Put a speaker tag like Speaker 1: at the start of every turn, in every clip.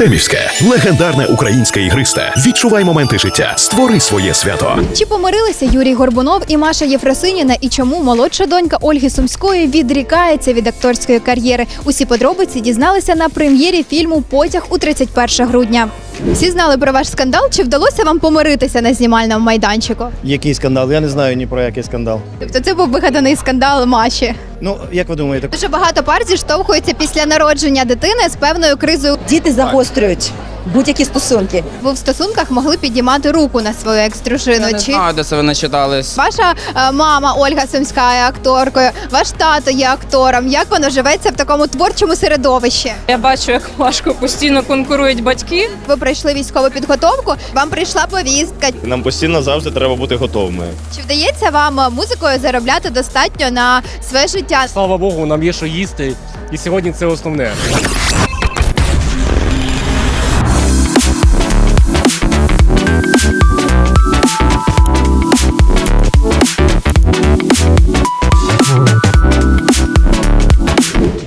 Speaker 1: Артемівське легендарне українське ігристе. Відчувай моменти життя. Створи своє свято.
Speaker 2: Чи помирилися Юрій Горбунов і Маша Єфросиніна, і чому молодша донька Ольги Сумської відрікається від акторської кар'єри? Усі подробиці дізналися на прем'єрі фільму Потяг у 31 грудня. Всі знали про ваш скандал. Чи вдалося вам помиритися на знімальному майданчику?
Speaker 3: Який скандал? Я не знаю ні про який скандал.
Speaker 2: Тобто це був вигаданий скандал Маші.
Speaker 3: Ну, як ви думаєте,
Speaker 2: Дуже багато пар зіштовхуються після народження дитини з певною кризою.
Speaker 4: Діти загострюють будь-які стосунки.
Speaker 2: Ви в стосунках могли підіймати руку на свою екс-дружину.
Speaker 5: Я не
Speaker 2: Чи
Speaker 5: знаю, де це ви начитались.
Speaker 2: ваша е, мама Ольга Сумська є акторкою, ваш тато є актором? Як воно живеться в такому творчому середовищі?
Speaker 6: Я бачу, як важко постійно конкурують батьки.
Speaker 2: Ви пройшли військову підготовку, вам прийшла повістка.
Speaker 7: Нам постійно завжди треба бути готовими.
Speaker 2: Чи вдається вам е, музикою заробляти достатньо на своє життя?
Speaker 8: Слава Богу, нам є що їсти, і сьогодні це основне.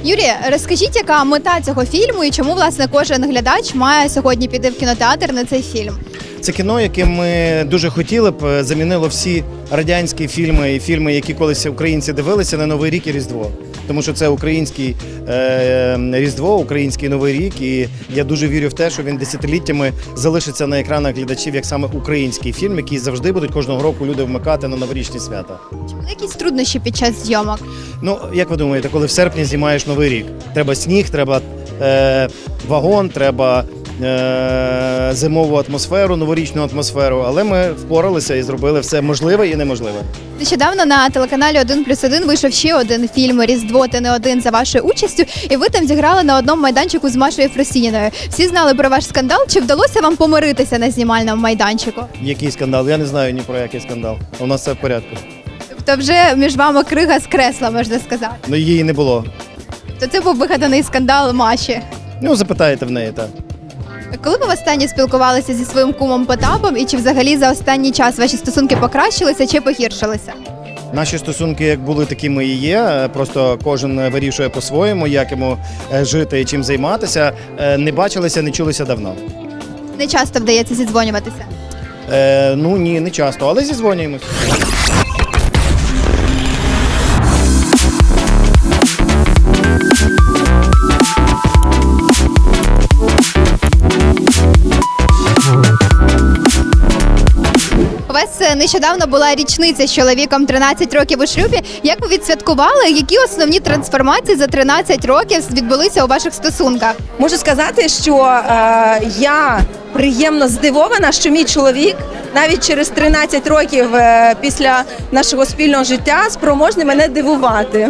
Speaker 2: Юрія, розкажіть, яка мета цього фільму і чому власне кожен глядач має сьогодні піти в кінотеатр на цей фільм?
Speaker 3: Це кіно, яке ми дуже хотіли б, е, замінило всі радянські фільми і фільми, які колись українці дивилися на Новий рік і Різдво. Тому що це український е, Різдво, український Новий рік, і я дуже вірю в те, що він десятиліттями залишиться на екранах глядачів як саме український фільм, який завжди будуть кожного року люди вмикати на новорічні свята.
Speaker 2: Чи були якісь труднощі під час зйомок?
Speaker 3: Ну, як ви думаєте, коли в серпні знімаєш новий рік? Треба сніг, треба е, вагон, треба е, зимову атмосферу, новорічну атмосферу. Але ми впоралися і зробили все можливе і неможливе.
Speaker 2: Нещодавно на телеканалі 1 плюс 1 вийшов ще один фільм Різдво ти не один за вашою участю, і ви там зіграли на одному майданчику з Машою Фросініною. Всі знали про ваш скандал. Чи вдалося вам помиритися на знімальному майданчику?
Speaker 3: Який скандал? Я не знаю ні про який скандал. У нас все в порядку.
Speaker 2: Тобто, вже між вами крига з кресла, можна сказати.
Speaker 3: Ну її не було.
Speaker 2: То це був вигаданий скандал Маші.
Speaker 3: Ну, запитаєте в неї так.
Speaker 2: Коли ви востаннє спілкувалися зі своїм кумом Потапом, і чи взагалі за останній час ваші стосунки покращилися чи погіршилися?
Speaker 3: Наші стосунки як були, такими і є. Просто кожен вирішує по-своєму, як йому е, жити і чим займатися. Е, Не бачилися, не чулися давно.
Speaker 2: Не часто вдається зідзвонюватися.
Speaker 3: Е, ну ні, не часто, але зізвонюємось.
Speaker 2: Нещодавно була річниця з чоловіком 13 років у шлюбі. Як ви відсвяткували? Які основні трансформації за 13 років відбулися у ваших стосунках?
Speaker 4: Можу сказати, що е, я приємно здивована, що мій чоловік навіть через 13 років е, після нашого спільного життя спроможний мене дивувати.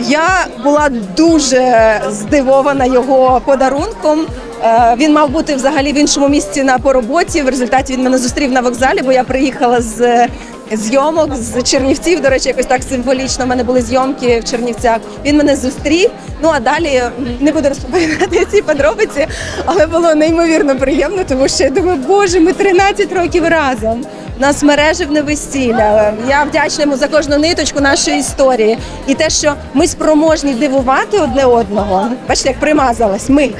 Speaker 4: Я була дуже здивована його подарунком. Е, Він мав бути взагалі в іншому місці на по роботі. В результаті він мене зустрів на вокзалі, бо я приїхала з зйомок з Чернівців. До речі, якось так символічно. У мене були зйомки в Чернівцях. Він мене зустрів. Ну а далі не буду розповідати ці подробиці, але було неймовірно приємно, тому що я думаю, боже, ми 13 років разом. Нас мереживне весілля. Я вдячна йому за кожну ниточку нашої історії. І те, що ми спроможні дивувати одне одного. Бачите, як примазалась ми.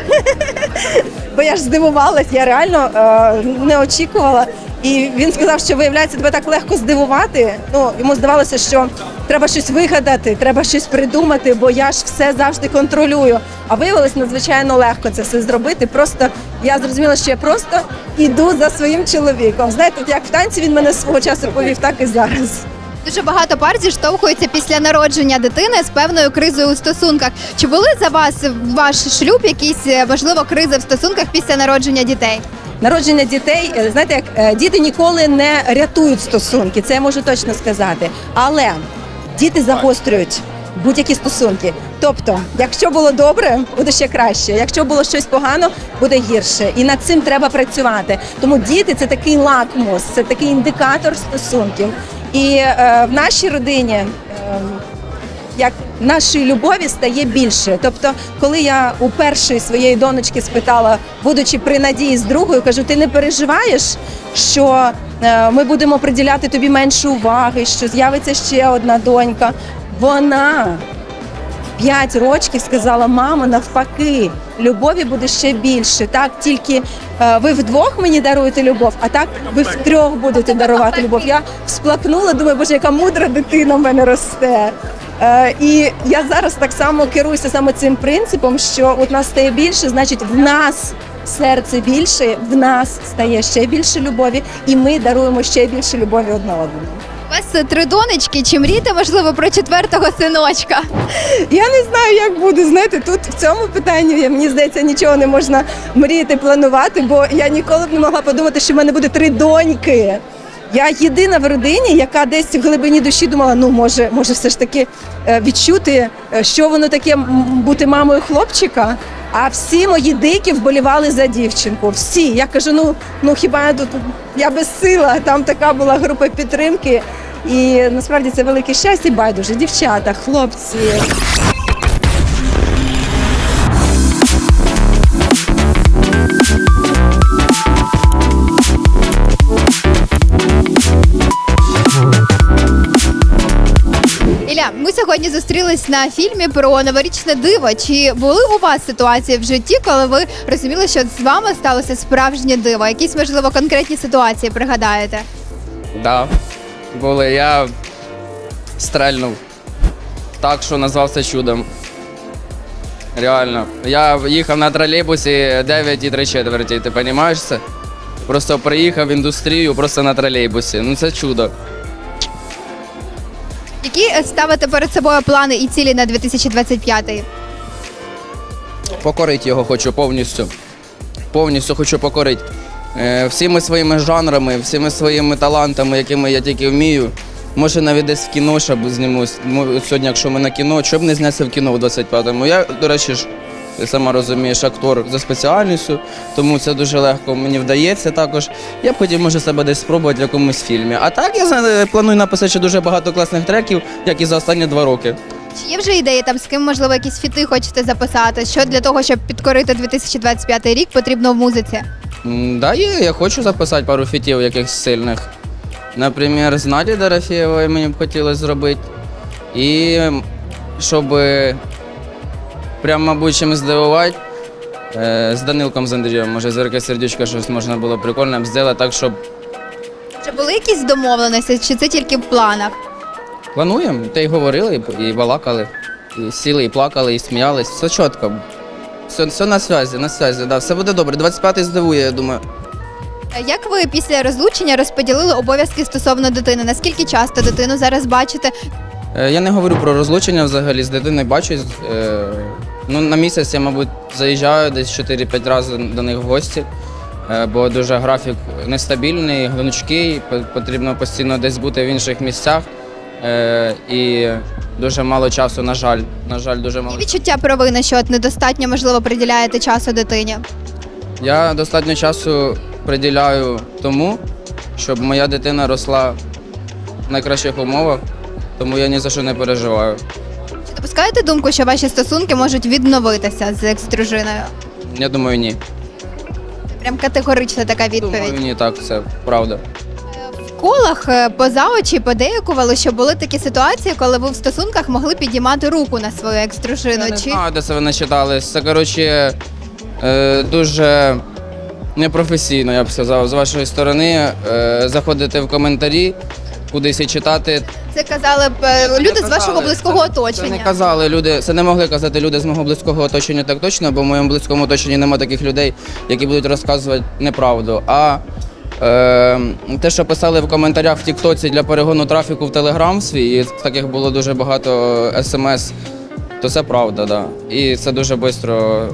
Speaker 4: Бо я ж здивувалась, я реально е, не очікувала. І він сказав, що виявляється, тебе так легко здивувати. Ну йому здавалося, що треба щось вигадати, треба щось придумати, бо я ж все завжди контролюю. А виявилось надзвичайно легко це все зробити. Просто я зрозуміла, що я просто іду за своїм чоловіком. Знаєте, як в танці він мене свого часу повів, так і зараз.
Speaker 2: Дуже багато пар зіштовхуються після народження дитини з певною кризою у стосунках. Чи були за вас в ваш шлюб якісь е, можливо кризи в стосунках після народження дітей?
Speaker 4: Народження дітей, е, знаєте, як е, діти ніколи не рятують стосунки, це я можу точно сказати. Але діти загострюють будь-які стосунки. Тобто, якщо було добре, буде ще краще. Якщо було щось погано, буде гірше. І над цим треба працювати. Тому діти це такий лакмус, це такий індикатор стосунків. І е, в нашій родині. Е, як нашої любові стає більше. Тобто, коли я у першої своєї донечки спитала, будучи при надії з другою, кажу: ти не переживаєш, що е, ми будемо приділяти тобі менше уваги, що з'явиться ще одна донька. Вона в 5 років сказала: мама, навпаки, любові буде ще більше. Так, тільки е, ви вдвох мені даруєте любов, а так ви втрьох будете дарувати любов. Я всплакнула, думаю, боже, яка мудра дитина в мене росте. Е, і я зараз так само керуюся саме цим принципом, що от нас стає більше, значить, в нас серце більше, в нас стає ще більше любові, і ми даруємо ще більше любові одне одному.
Speaker 2: Вас три донечки, чи мрієте, можливо, про четвертого синочка?
Speaker 4: Я не знаю, як буде. Знаєте, тут в цьому питанні мені здається, нічого не можна мріяти, планувати, бо я ніколи б не могла подумати, що в мене буде три доньки. Я єдина в родині, яка десь в глибині душі думала, ну може, може, все ж таки е, відчути, е, що воно таке бути мамою хлопчика. А всі мої дикі вболівали за дівчинку. Всі. Я кажу, ну, ну хіба я тут я без сила. Там така була група підтримки. І насправді це велике щастя, байдуже. Дівчата, хлопці.
Speaker 2: Ілля, ми сьогодні зустрілись на фільмі про новорічне диво. Чи були у вас ситуації в житті, коли ви розуміли, що з вами сталося справжнє диво? Якісь можливо конкретні ситуації пригадаєте?
Speaker 5: Да, були. Я стрельнув. Так, що назвався чудом. Реально. Я їхав на тролейбусі 9 і 3 четверті, ти розумієш це? Просто приїхав в індустрію просто на тролейбусі. Ну це чудо.
Speaker 2: Які е, ставите перед собою плани і цілі на 2025?
Speaker 5: Покорити його хочу повністю. Повністю хочу покорити. Е, всіми своїми жанрами, всіми своїми талантами, якими я тільки вмію. Може навіть десь в кіно щоб знімусь. Сьогодні, якщо ми на кіно, щоб не знятися в кіно в 25-му. Я, до речі ж, сама розумієш, актор за спеціальністю, тому це дуже легко мені вдається також. Я б хотів, може, себе десь спробувати в якомусь фільмі. А так я планую написати ще дуже багато класних треків, як і за останні два роки.
Speaker 2: Чи є вже ідеї там з ким можливо якісь фіти хочете записати? Що для того, щоб підкорити 2025 рік, потрібно в музиці?
Speaker 5: М, Да, є, я хочу записати пару фітів якихось сильних. Наприклад, з Наді Дорофєєвою мені б хотілося зробити. І щоб прям, мабуть, чимось здивувати. е, З Данилком з Андрієм, може, з Ірки сердючка щось можна було прикольне зробити так, щоб
Speaker 2: Чи були якісь домовленості, чи це тільки в планах?
Speaker 5: плануємо. Та й говорили, і- балакали, і сіли, і плакали, і сміялись. Все чітко. Все, все на зв'язі, на зв'язі, да. Все буде добре. 25-й здивує, я думаю.
Speaker 2: Е, Як ви після розлучення розподілили обов'язки стосовно дитини? Наскільки часто дитину зараз бачите?
Speaker 5: Е, Я не говорю про розлучення взагалі з дитиною бачусь. Е, Ну, на місяць я, мабуть, заїжджаю десь 4-5 разів до них в гості, е, бо дуже графік нестабільний, гнучкий, потрібно постійно десь бути в інших місцях. Е, І дуже мало часу, на жаль. На жаль, дуже мало.
Speaker 2: І відчуття провини, що от недостатньо можливо приділяєте часу дитині?
Speaker 5: Я достатньо часу приділяю тому, щоб моя дитина росла в найкращих умовах, тому я ні за що не переживаю.
Speaker 2: Допускаєте думку, що ваші стосунки можуть відновитися з екс-дружиною?
Speaker 5: Я думаю, ні.
Speaker 2: Прям категорична така
Speaker 5: Думаю,
Speaker 2: відповідь.
Speaker 5: ні, так, це правда.
Speaker 2: В колах е, поза очі подеякували, що були такі ситуації, коли ви в стосунках могли підіймати руку на свою екс-дружину.
Speaker 5: Я не
Speaker 2: Чи
Speaker 5: знаю, де це ви начитали. Це, коротше, е, дуже непрофесійно, я б сказав, з вашої сторони. Е, заходити в коментарі, кудись і читати.
Speaker 2: це казали б е, люди з вашого близького
Speaker 5: це- Це не казали люди, це не могли казати люди з мого близького оточення так точно, бо в моєму близькому оточенні немає таких людей, які будуть розказувати неправду. А е, те, що писали в коментарях в Тіктоці для перегону трафіку в Телеграм свій, і таких було дуже багато смс, то це правда, да. І це дуже швидко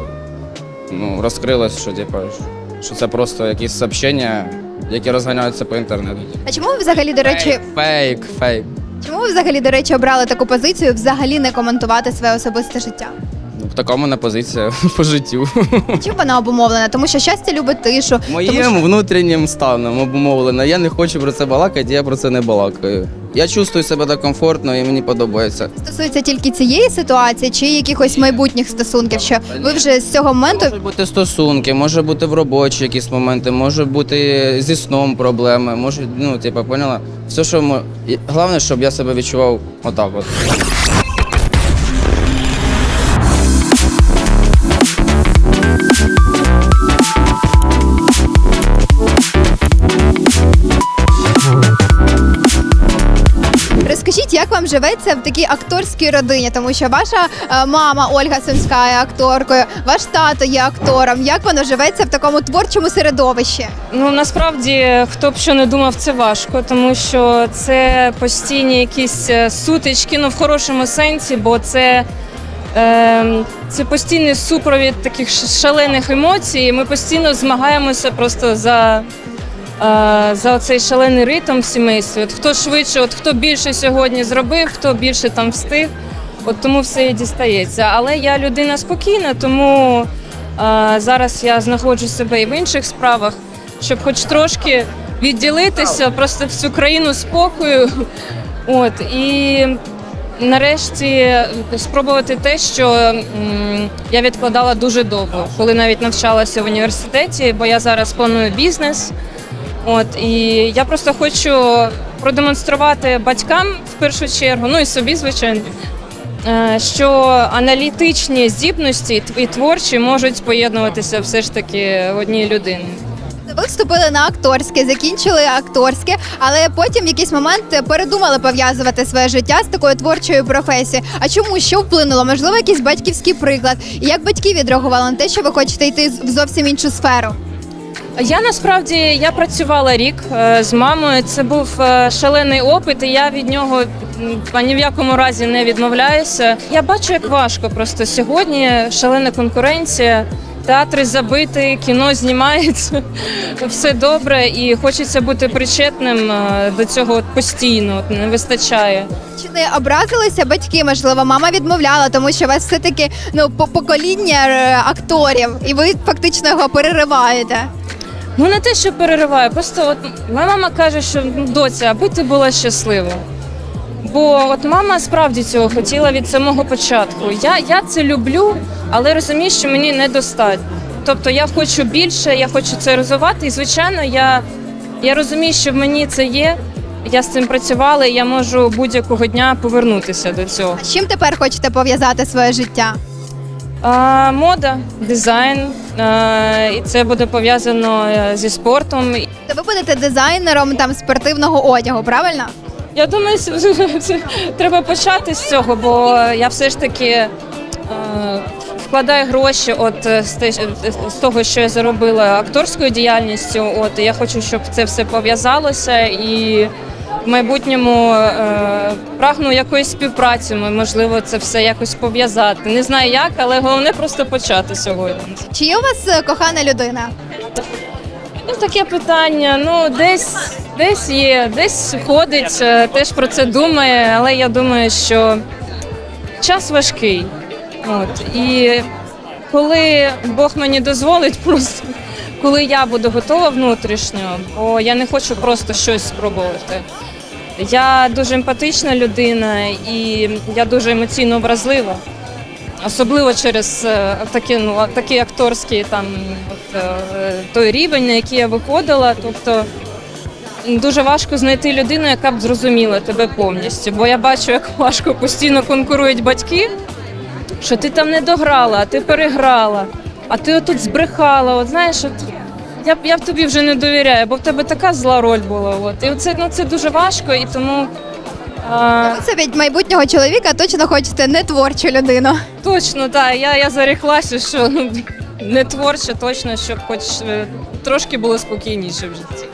Speaker 5: ну, розкрилось, що, типу, що це просто якісь сообщення, які розганяються по інтернету.
Speaker 2: А чому ви взагалі, до речі,
Speaker 5: Фейк, фейк,
Speaker 2: чому ви взагалі, до речі, обрали таку позицію взагалі не коментувати своє особисте життя?
Speaker 5: В такому не позиція по життю.
Speaker 2: Чим вона обумовлена? Тому що щастя любить тишу. тому
Speaker 5: Моїм
Speaker 2: що...
Speaker 5: внутрішнім станом обумовлено. Я не хочу про це балакати, я про це не балакаю. Я чувствую себе так комфортно і мені подобається.
Speaker 2: стосується тільки цієї ситуації чи якихось майбутніх стосунків, що ви вже з цього моменту
Speaker 5: Можуть бути стосунки, може бути в робочі якісь моменти, може бути зі сном проблеми, може, ну, типу, поняла? Все, що мо... Головне, щоб я себе відчував отак от.
Speaker 2: Як вам живеться в такій акторській родині? Тому що ваша е, мама Ольга Сумська є акторкою, ваш тато є актором. Як воно живеться в такому творчому середовищі?
Speaker 6: Ну насправді, хто б що не думав, це важко, тому що це постійні якісь е, сутички, ну в хорошому сенсі, бо це, е, це постійний супровід таких шалених емоцій. Ми постійно змагаємося просто за. Е, За цей шалений ритм в сімействі. От хто швидше, от хто більше сьогодні зробив, хто більше там встиг, от тому все і дістається. Але я людина спокійна, тому е, зараз я знаходжу себе і в інших справах, щоб хоч трошки відділитися, просто в цю країну спокою. От і нарешті спробувати те, що м, я відкладала дуже довго, коли навіть навчалася в університеті, бо я зараз планую бізнес. От і я просто хочу продемонструвати батькам в першу чергу, ну і собі, звичайно, е, що аналітичні здібності і творчі можуть поєднуватися все ж таки в одній людині.
Speaker 2: Ви вступили на акторське, закінчили акторське, але потім в якийсь момент передумали пов'язувати своє життя з такою творчою професією. А чому що вплинуло? Можливо, якийсь батьківський приклад? І як батьки відреагували на те, що ви хочете йти в зовсім іншу сферу?
Speaker 6: Я насправді я працювала рік е, з мамою. Це був е, шалений опит, і я від нього м, ні в якому разі не відмовляюся. Я бачу, як важко просто сьогодні. Шалена конкуренція. Театри забиті, кіно знімається, все добре, і хочеться бути причетним е, до цього постійно. Не вистачає.
Speaker 2: Чи не образилися батьки? Можливо, мама відмовляла, тому що у вас все таки ну по- покоління акторів, і ви фактично його перериваєте.
Speaker 6: Ну не те, що перериваю, просто от моя мама каже, що «Ну, доця, аби ти була щаслива. Бо от мама справді цього хотіла від самого початку. Я, я це люблю, але розумію, що мені недостатньо. Тобто я хочу більше, я хочу це розвивати. І звичайно, я, я розумію, що в мені це є. Я з цим працювала, і я можу будь-якого дня повернутися до цього.
Speaker 2: А з чим тепер хочете пов'язати своє життя?
Speaker 6: А, мода, дизайн, і це буде пов'язано е, зі спортом.
Speaker 2: То ви будете дизайнером там спортивного одягу, правильно?
Speaker 6: Я думаю, це- треба почати з цього, бо я все ж таки е, вкладаю гроші от е, з того, що я заробила акторською діяльністю. От я хочу, щоб це все пов'язалося і. В майбутньому е, прагну якоїсь співпраці, можливо, це все якось пов'язати. Не знаю як, але головне просто почати сьогодні.
Speaker 2: Чи є у вас е, кохана людина?
Speaker 6: Ну, таке питання. Ну, десь, десь є, десь ходить, е, теж про це думає, але я думаю, що час важкий. От. І коли Бог мені дозволить, просто коли я буду готова внутрішньо, бо я не хочу просто щось спробувати. Я дуже емпатична людина і я дуже емоційно вразлива. Особливо через е, такі, ну, такий акторський там от, е, той рівень, на який я виходила. Тобто дуже важко знайти людину, яка б зрозуміла тебе повністю. Бо я бачу, як важко постійно конкурують батьки, що ти там не дограла, а ти переграла, а ти отут збрехала. От знаєш, от я, я б тобі вже не довіряю, бо в тебе така зла роль була. От. І це, ну, це дуже важко, і тому. А...
Speaker 2: Ви це від майбутнього чоловіка точно хочете не творчу людину.
Speaker 6: Точно, так. Я, я заріклася, що ну, не творче, точно, щоб хоч е, трошки було спокійніше в житті.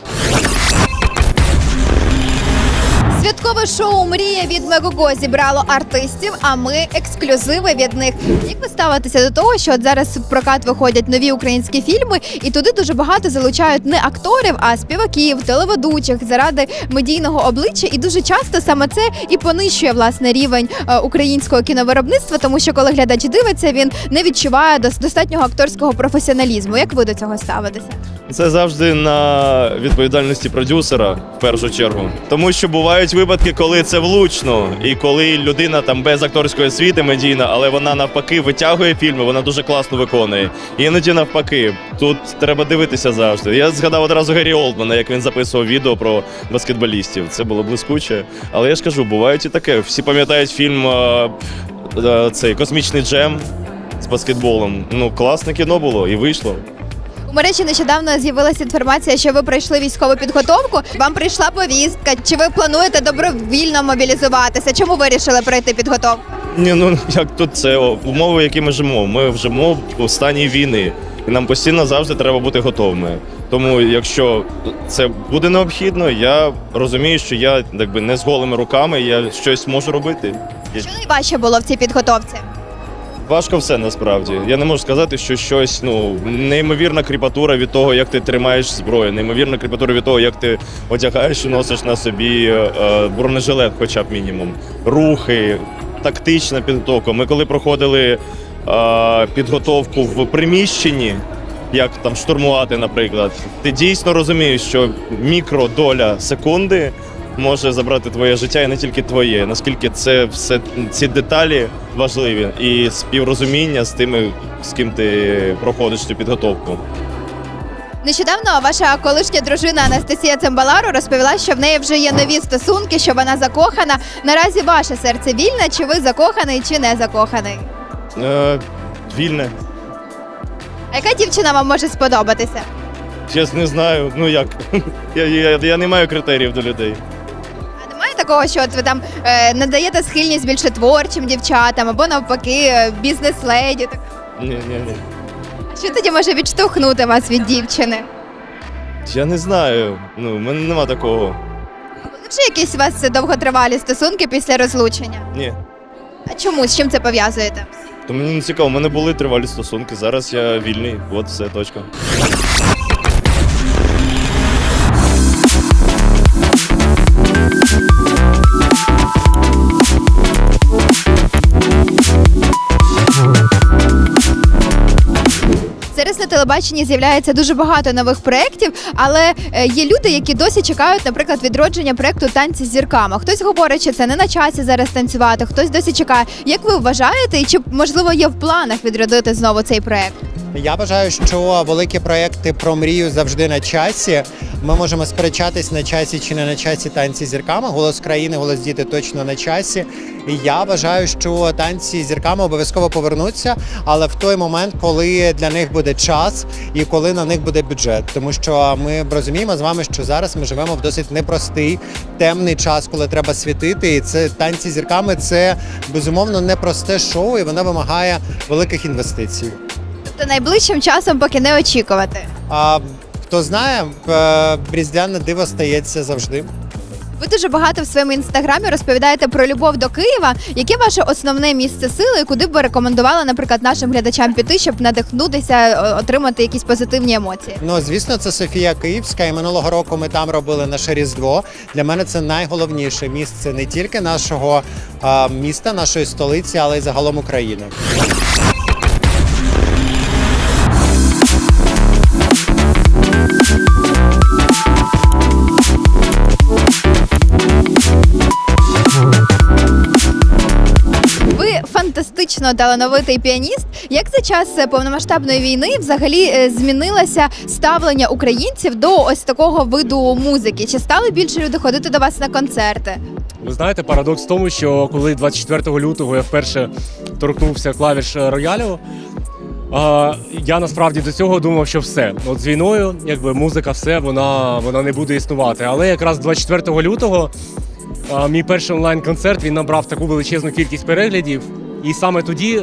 Speaker 2: Святкове шоу Мрія від Мегого зібрало артистів, а ми ексклюзиви від них. Як ви ставитеся до того, що от зараз в прокат виходять нові українські фільми, і туди дуже багато залучають не акторів, а співаків, телеведучих заради медійного обличчя, і дуже часто саме це і понищує власне рівень е, українського кіновиробництва, тому що коли глядач дивиться, він не відчуває дос- достатнього акторського професіоналізму. Як ви до цього ставитеся?
Speaker 7: Це завжди на відповідальності продюсера в першу чергу. Тому що бувають випадки, коли це влучно, і коли людина там без акторської освіти медійна, але вона навпаки витягує фільми, вона дуже класно виконує. Іноді навпаки, тут треба дивитися завжди. Я згадав одразу Гері Олдмана, як він записував відео про баскетболістів. Це було блискуче. Але я ж кажу, бувають і таке. Всі пам'ятають фільм е, е, цей космічний джем з баскетболом. Ну, класне кіно було і вийшло.
Speaker 2: Мережі нещодавно з'явилася інформація, що ви пройшли військову підготовку. Вам прийшла повістка. Чи ви плануєте добровільно мобілізуватися? Чому вирішили пройти підготовку?
Speaker 7: Ні, ну як тут це умови, які ми живемо. Ми живемо в стані війни, і нам постійно завжди треба бути готовими. Тому, якщо це буде необхідно, я розумію, що я якби не з голими руками, я щось можу робити.
Speaker 2: Що найважче було в цій підготовці?
Speaker 7: Важко все насправді. Я не можу сказати, що щось ну неймовірна кріпатура від того, як ти тримаєш зброю, неймовірна кріпатура від того, як ти одягаєш і носиш на собі е, е, бронежилет, хоча б мінімум, рухи, тактична підготовка. Ми коли проходили е, підготовку в приміщенні. Як там штурмувати, наприклад, ти дійсно розумієш, що мікродоля секунди може забрати твоє життя і не тільки твоє. Наскільки це все ці деталі важливі і співрозуміння з тими, з ким ти проходиш цю підготовку.
Speaker 2: Нещодавно ваша колишня дружина Анастасія Цимбалару розповіла, що в неї вже є нові стосунки, що вона закохана. Наразі ваше серце вільне, чи ви закоханий, чи не закоханий?
Speaker 7: Е, вільне.
Speaker 2: А яка дівчина вам може сподобатися?
Speaker 7: Я не знаю. Ну як я, я, я не маю критеріїв до людей.
Speaker 2: Такого, що от ви там е, надаєте схильність більше творчим дівчатам або навпаки е, бізнес-леді? Так
Speaker 7: Ні, ні, ні.
Speaker 2: що тоді може відштовхнути вас від дівчини?
Speaker 7: Я не знаю. Ну, в мене нема такого.
Speaker 2: Були вже якісь у вас довготривалі стосунки після розлучення?
Speaker 7: Ні.
Speaker 2: А чому? З чим це пов'язуєте?
Speaker 7: То мені не цікаво, у мене були тривалі стосунки. Зараз я вільний. От все, точка.
Speaker 2: Телебаченні з'являється дуже багато нових проєктів, але е, є люди, які досі чекають, наприклад, відродження проєкту танці з зірками. Хтось говорить, що це не на часі зараз танцювати, хтось досі чекає. Як ви вважаєте, і чи можливо є в планах відродити знову цей проєкт?
Speaker 9: Я вважаю, що великі проекти про мрію завжди на часі. Ми можемо сперечатись на часі чи не на часі танці зірками. Голос країни, голос діти точно на часі. І я вважаю, що танці зірками обов'язково повернуться, але в той момент, коли для них буде час і коли на них буде бюджет. Тому що ми розуміємо з вами, що зараз ми живемо в досить непростий темний час, коли треба світити. І це танці зірками це безумовно непросте шоу, і воно вимагає великих інвестицій.
Speaker 2: Тобто найближчим часом поки не очікувати.
Speaker 9: А хто знає, е, різдвяне диво стається завжди.
Speaker 2: Ви дуже багато в своєму інстаграмі розповідаєте про любов до Києва. Яке ваше основне місце сили, і куди б ви рекомендували, наприклад, нашим глядачам піти, щоб надихнутися, е, отримати якісь позитивні емоції?
Speaker 9: Ну звісно, це Софія Київська. І минулого року ми там робили наше різдво. Для мене це найголовніше місце не тільки нашого міста, нашої столиці, але й загалом України.
Speaker 2: Фантастично талановитий піаніст. Як за час е, повномасштабної війни взагалі е, змінилося ставлення українців до ось такого виду музики? Чи стали більше люди ходити до вас на концерти?
Speaker 8: Ви знаєте, парадокс в тому, що коли 24 лютого я вперше торкнувся клавіш е, роялю, а, я насправді до цього думав, що все. От з війною, якби музика, все, вона, вона не буде існувати. Але якраз 24 лютого а, мій перший онлайн-концерт він набрав таку величезну кількість переглядів. І саме тоді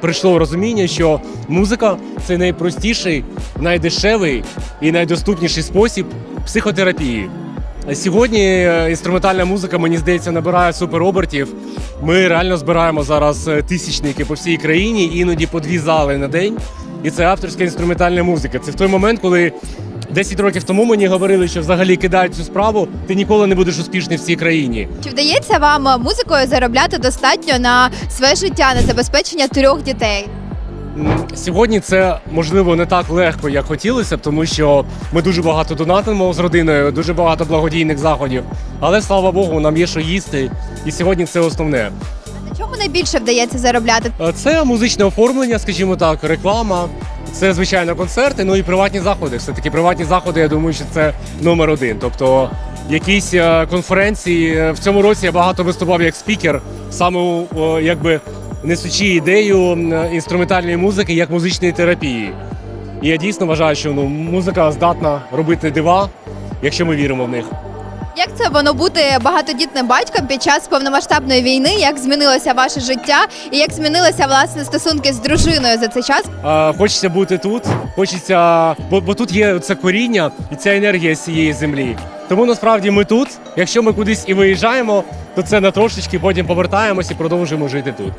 Speaker 8: прийшло розуміння, що музика це найпростіший, найдешевий і найдоступніший спосіб психотерапії. Сьогодні е, інструментальна музика, мені здається, набирає суперобертів. Ми реально збираємо зараз е, тисячники по всій країні, іноді по дві зали на день. І це авторська інструментальна музика. Це в той момент, коли 10 років тому мені говорили, що взагалі кидають цю справу, ти ніколи не будеш успішний в цій країні.
Speaker 2: Чи вдається вам е, музикою заробляти достатньо на своє життя, на забезпечення трьох дітей?
Speaker 8: Сьогодні це можливо не так легко, як хотілося б, тому що ми дуже багато донатимо з родиною, дуже багато благодійних заходів. Але слава Богу, нам є що їсти, і сьогодні це основне.
Speaker 2: На чому найбільше вдається заробляти?
Speaker 8: Е, Це музичне оформлення, скажімо так, реклама. Це звичайно концерти, ну і приватні заходи. Все таки приватні заходи. Я думаю, що це номер один. Тобто якісь е, конференції Е, в цьому році я багато виступав як спікер, саме якби несучи ідею інструментальної музики як музичної терапії. І я дійсно вважаю, що ну, музика здатна робити дива, якщо ми віримо в них.
Speaker 2: Як це воно бути багатодітним батьком під час повномасштабної війни? Як змінилося ваше життя, і як змінилися власне стосунки з дружиною за цей час?
Speaker 8: А, хочеться бути тут, хочеться, бо, бо тут є це коріння і ця енергія з цієї землі. Тому насправді ми тут. Якщо ми кудись і виїжджаємо, то це на трошечки потім повертаємось і продовжуємо жити тут.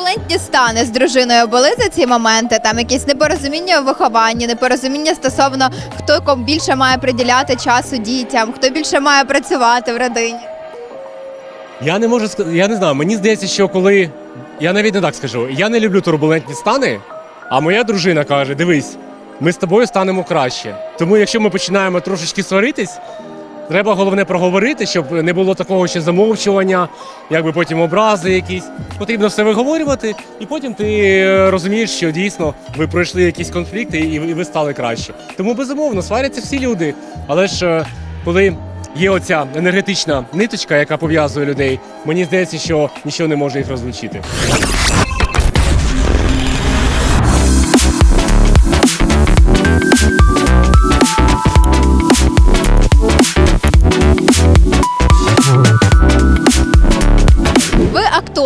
Speaker 2: Турбулентні стани з дружиною були за ці моменти. Там якісь непорозуміння у вихованні, непорозуміння стосовно хто кому більше має приділяти часу дітям, хто більше має працювати в родині.
Speaker 8: Я не можу я не знаю. Мені здається, що коли я навіть не так скажу, я не люблю турбулентні стани, а моя дружина каже: дивись, ми з тобою станемо краще. Тому якщо ми починаємо трошечки сваритись, треба головне проговорити, щоб не було такого ще замовчування, якби потім образи якісь. Потрібно все виговорювати, і потім ти е, розумієш, що дійсно ви пройшли якісь конфлікти і ви стали краще. Тому безумовно сваряться всі люди. Але ж е, коли є оця енергетична ниточка, яка пов'язує людей, мені здається, що нічого не може їх розлучити.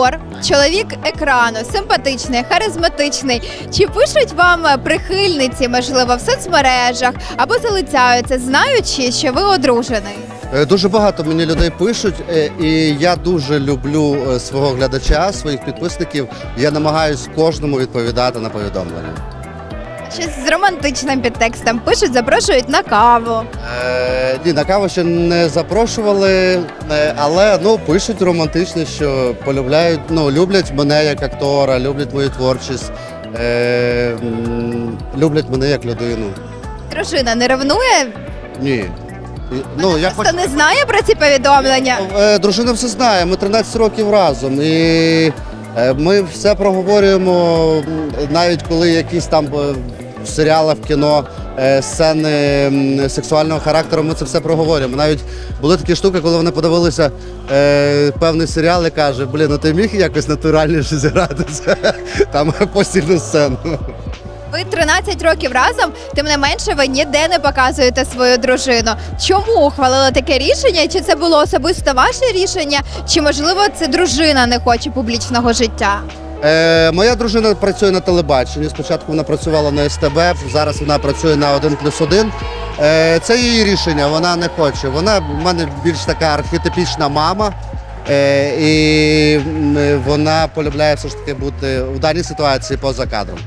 Speaker 2: Актор, чоловік екрану, симпатичний, харизматичний. Чи пишуть вам прихильниці, можливо, в соцмережах або залицяються, знаючи, що ви одружений?
Speaker 10: Е, Дуже багато мені людей пишуть, е, і я дуже люблю е, свого глядача, своїх підписників. Я намагаюсь кожному відповідати на повідомлення.
Speaker 2: Щось з романтичним підтекстом пишуть, запрошують на каву.
Speaker 10: Е, ні, на каву ще не запрошували, е, але ну пишуть романтично, що полюбляють, ну люблять мене як актора, люблять мою творчість, е, м, люблять мене як людину.
Speaker 2: Дружина не ревнує,
Speaker 10: Ні. І- Ну, я
Speaker 2: просто не знає про ці повідомлення.
Speaker 10: Е, Дружина все знає, ми 13 років разом. І е, ми все проговорюємо, м, навіть коли якісь там е, в серіалах, в кіно е, сцени сексуального характеру, ми це все проговорюємо. Навіть були такі штуки, коли вони подивилися е, певний серіал і каже, блін, ну ти міг якось натуральніше зігратися там постільну сцену.
Speaker 2: Ви 13 років разом, тим не менше, ви ніде не показуєте свою дружину. Чому ухвалили таке рішення? Чи це було особисто ваше рішення, чи можливо це дружина не хоче публічного життя?
Speaker 10: Е, моя дружина працює на телебаченні. Спочатку вона працювала на СТБ, зараз вона працює на 1 плюс 1. Е, це її рішення, вона не хоче. Вона в мене більш така архетипічна мама. Е, і вона полюбляє все ж таки бути в даній ситуації поза кадром.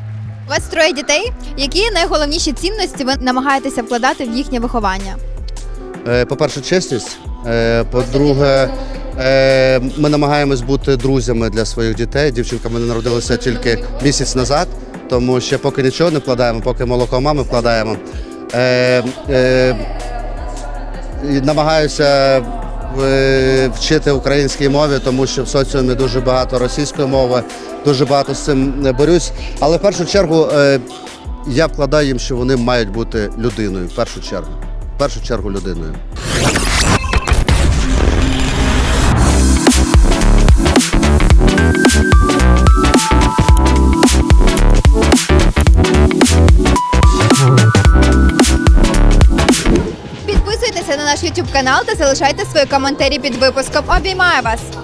Speaker 2: У вас троє дітей. Які найголовніші цінності ви намагаєтеся вкладати в їхнє виховання?
Speaker 10: Е, По-перше, чесність. Е, По-друге, е, ми намагаємось бути друзями для своїх дітей. Дівчинка мене народилася тільки місяць назад, тому ще поки нічого не вкладаємо, поки молоко мами вкладаємо. Е, намагаюся вчити українській мові, тому що в соціумі дуже багато російської мови, дуже багато з цим борюсь. Але в першу чергу я вкладаю їм, що вони мають бути людиною. В першу чергу. В першу чергу людиною.
Speaker 2: YouTube канал та залишайте свої коментарі під випуском. Обіймаю вас!